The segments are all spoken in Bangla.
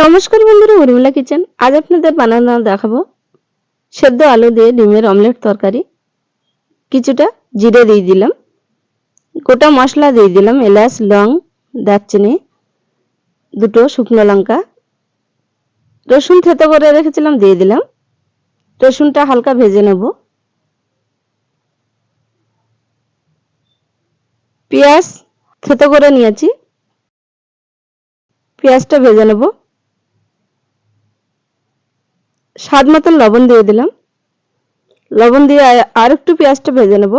নমস্কার বন্ধুরা, উর্মিলা কিচেন। আজ আপনাদের বানানো দেখাবো সেদ্ধ আলু দিয়ে ডিমের অমলেট তরকারি। কিছুটা জিরে দিয়ে দিলাম, গোটা মশলা দিয়ে দিলাম, এলাচ, লং, দারচিনি, দুটো শুকনো লঙ্কা, রসুন থেতো করে রেখেছিলাম, দিয়ে দিলাম। রসুনটা হালকা ভেজে নেব। পেঁয়াজ থেতো করে নিয়েছি, পেঁয়াজটা ভেজে নেব। স্বাদ মতন লবণ দিয়ে দিলাম। লবণ দিয়ে আর একটু পেঁয়াজটা ভেজে নেব।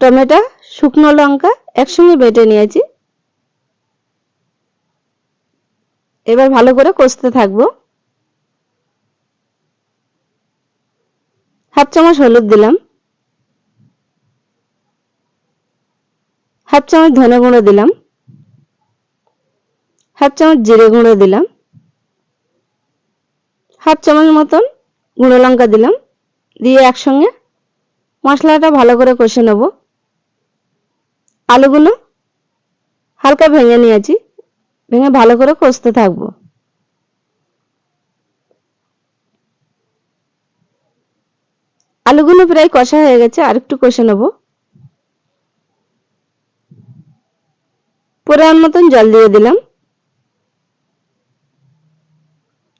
টমেটো, শুকনো লঙ্কা একসঙ্গে বেটে নিয়েছি। এবার ভালো করে কষতে থাকব। হাফ চামচ হলুদ দিলাম। হাফ চামচ ধনে গুঁড়ো দিলাম। হাফ চামচ জিরে গুঁড়ো দিলাম। হাফ চামচ মতন গুঁড়ো লঙ্কা দিলাম। দিয়ে একসঙ্গে মশলাটা ভালো করে কষে নেব। আলুগুলো হালকা ভেঙে নিয়েছি, ভেঙে ভালো করে কষতে থাকব। আলুগুলো প্রায় কষা হয়ে গেছে, আর একটু কষে নেব। পরিমাণ মতন জল দিয়ে দিলাম।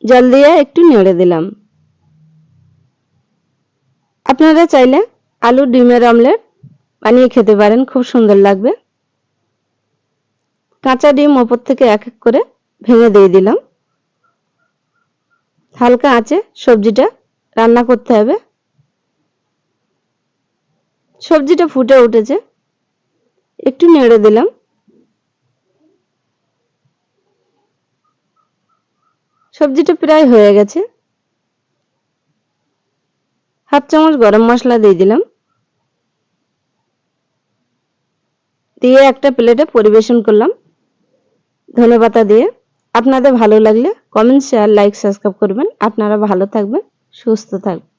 জল দিয়ে একটু নেড়ে দিলাম। আপনারা চাইলে আলু ডিমের অমলেট বানিয়ে খেতে পারেন, খুব সুন্দর লাগবে। কাঁচা ডিম ওপর থেকে এক এক করে ভেঙে দিয়ে দিলাম। হালকা আঁচে সবজিটা রান্না করতে হবে। সবজিটা ফুটে উঠেছে। একটু নেড়ে দিলাম। সবজিটা প্রায় হয়ে গেছে। হাফ চামচ গরম মশলা দিয়ে দিলাম। দিয়ে একটা প্লেটে পরিবেশন করলাম। ধনে পাতা দিয়ে। আপনাদের ভালো লাগলে কমেন্ট শেয়ার লাইক সাবস্ক্রাইব করবেন। আপনারা ভালো থাকবেন, সুস্থ থাকবেন।